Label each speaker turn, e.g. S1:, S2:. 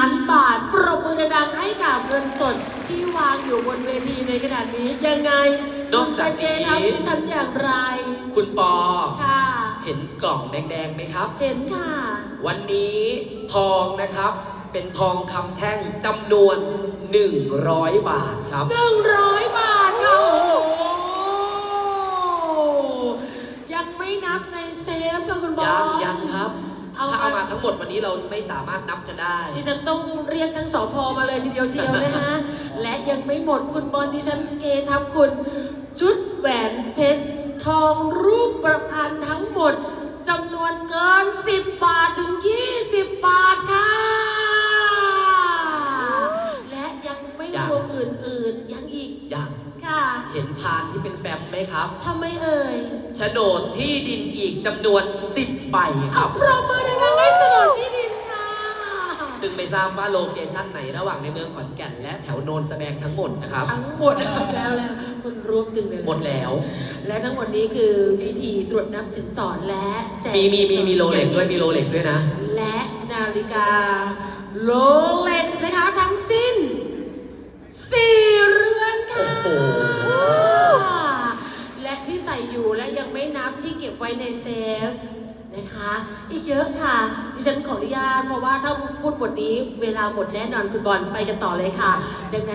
S1: านบาท ปรบมือดังๆให้กับเงินสดที่วางอยู่บนเวทีในขณะนี้ยังไง
S2: นอกจากนี้
S1: คุณเจเจทำดิฉันอย่างไร
S2: คุณปอ
S1: ค่ะ
S2: เห็นกล่องแดงๆไหมครับ
S1: เห็นค่ะ
S2: วันนี้ทองนะครับ เป็นทองคำแท่งจำนวน 100 บาทครับ
S1: หนึ่งร้อยบาทค่ะโอ้โหยังไม่นับในเซฟค่ะคุณบอ
S2: ยัง
S1: ล
S2: ยังครับ
S1: เอา
S2: ถ้าเอามาทั้งหมดวันนี้เราไม่สามารถนับกันได้
S1: ดิฉันต้องเรียกทั้งสพมาเลยทีเดียวเชียวนะคะ และยังไม่หมดคุณบอลดิฉันเอทำคุณ ชุดแหวนเพชรทองรูปประพันธ์ทั้งหมดจำนวนเกิน 10 บาทถึง 20 บาทค่ะ และยังไม่
S2: ยัง
S1: รวมอื่นๆยังอีก
S2: ยัง
S1: ค่ะ
S2: เห็นพานที่เป็นแฟ้มไหมครับ
S1: ทำไมเอ่ย
S2: โฉนดที่ดินอีกจำนวน 10ใบค
S1: เอา
S2: รับ
S1: ปรบมือดังๆให้โฉนดที่ดินค่ะ
S2: ซึ่งไม่ ทราบว่าโลเคชั่นไหนระหว่างในเมืองขอนแก่น และแถวโนนสแบงทั้งหมดนะครับ
S1: ทั้งหมดแล้วแล้วคุณรวมถึงเลย
S2: หมดแล้ว
S1: และทั้งหมดนี้คือพิธีตรวจนับสินสอดและแจก
S2: มีมีมีมีโรเล็กด้วยมีโรเล็กด้วยนะ
S1: และนาฬิกาโรเล็กซ์นะคะทั้งสิ้นสี่เรือนค่ะ
S2: โอ้โห
S1: และที่ใส่อยู่และยังไม่นับที่เก็บไว้ในเซฟ นะคะ อีกเยอะค่ะ ดิฉันขออนุญาตเพราะว่าถ้าพูดหมดนี้เวลาหมดแน่นอนคุณบอลไปกันต่อเลยค่ะดังนั้น